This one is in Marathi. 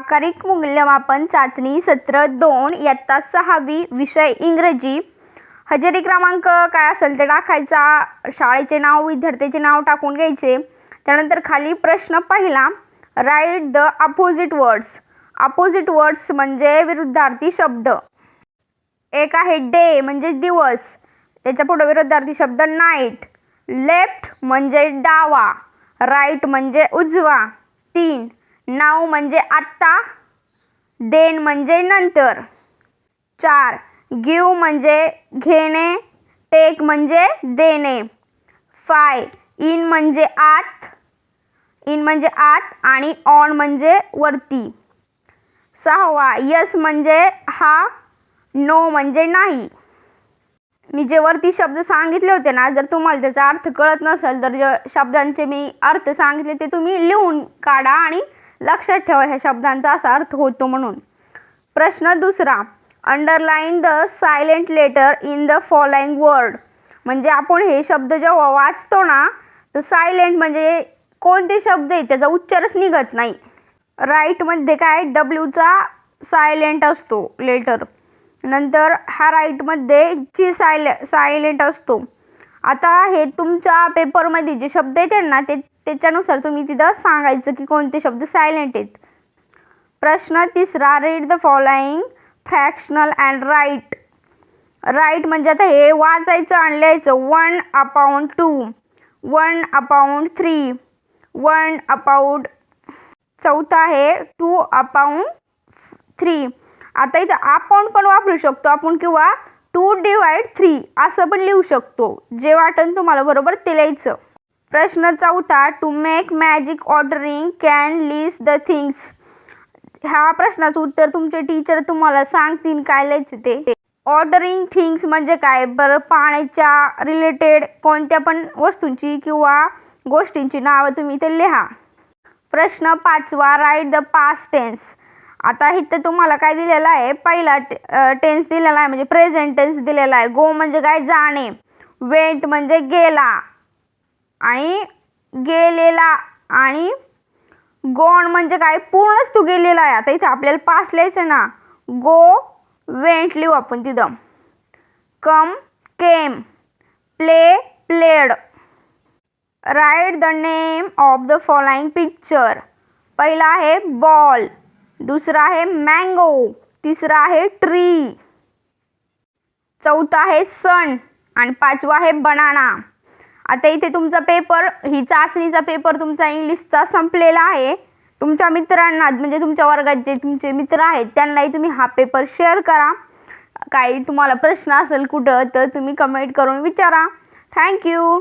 आकारिक मूल्यमापन चाचणी सत्र दोन इयत्ता सहावी विषय इंग्रजी. हजेरी क्रमांक काय असेल ते टाकायचा शाळेचे नाव विद्यार्थ्याचे नाव टाकून घ्यायचे. त्यानंतर खाली प्रश्न पहिला. Write the opposite words opposite words म्हणजे विरुद्धार्थी शब्द. एक आहे डे म्हणजे दिवस. त्याच्या पुढे विरुद्धार्थी शब्द नाईट लेफ्ट म्हणजे डावा. राईट म्हणजे उजवा. तीन. नाव म्हणजे आत्ता देन म्हणजे नंतर. चार गिव म्हणजे घेणे टेक म्हणजे देणे. फाय इन म्हणजे आत इन म्हणजे आत आणि ऑन म्हणजे वरती. सहावा यस म्हणजे हा नो म्हणजे नाही. मी जे वरती शब्द सांगितले होते ना जर तुम्हाला त्याचा अर्थ कळत नसेल तर जे शब्दांचे मी अर्थ सांगितले ते तुम्ही लिहून काढा आणि लक्षात ठेवा ह्या शब्दांचा असा अर्थ होतो म्हणून. प्रश्न दुसरा underline the silent letter in the following word म्हणजे आपण हे शब्द जेव्हा वाचतो ना तर सायलेंट म्हणजे कोणते शब्द आहे त्याचा उच्चारच निघत नाही. राईटमध्ये काय डब्ल्यूचा सायलेंट असतो लेटर नंतर हा राईटमध्ये जी सायले सायलेंट असतो. आता हे तुमच्या पेपरमध्ये जे शब्द येते ना ते त्याच्यानुसार तुम्ही तिथं सांगायचं की कोणते शब्द सायलेंट आहेत. प्रश्न तिसरा read the following fractional and write write म्हणजे आता हे वाचायचं आणि लिहायचं. One upon two one upon three one upon चौथा आहे. टू अपाऊंड थ्री आता इथं अपाऊंट पण वापरू शकतो. आपण किंवा टू डिवाइड थ्री असं पण लिहू शकतो. जे वाटेल तुम्हाला बरोबर ते लिहायचं. प्रश्न चौथा to make magic ordering can list the things ह्या प्रश्नाचं उत्तर तुमचे टीचर तुम्हाला सांगतील काय लिहायचे ते. ऑर्डरिंग थिंग्स म्हणजे काय? बरं पाण्याच्या रिलेटेड कोणत्या पण वस्तूंची किंवा गोष्टींची नावं तुम्ही ते लिहा. प्रश्न पाचवा राईट द पास्ट टेन्स आता इथं तुम्हाला काय दिलेलं आहे? पहिला टेन्स दिलेला आहे म्हणजे प्रेझेंट टेन्स दिलेला आहे. गो म्हणजे काय? जाणे. वेंट म्हणजे गेला. आणि गेलेला आणि गोण म्हणजे काय? पूर्णच तू गेलेला आहे. आता इथे आपल्याला पास लिहायचं ना. गो वेंट लिहू आपण तिथं. Come came play played write the name of the following picture पहिला आहे बॉल दुसरा आहे मँगो तिसरा आहे ट्री चौथा आहे सन आणि पाचवा आहे बनाना आता इथे तुमचा पेपर ही चाचणीचा पेपर तुमचा इंग्लिशचा संपलेला आहे. तुमच्या मित्रांना म्हणजे तुमच्या वर्गात जे तुमचे मित्र आहेत त्यांनाही तुम्ही हा पेपर शेअर करा. काही तुम्हाला प्रश्न असेल कुठं तर तुम्ही कमेंट करून विचारा. थँक्यू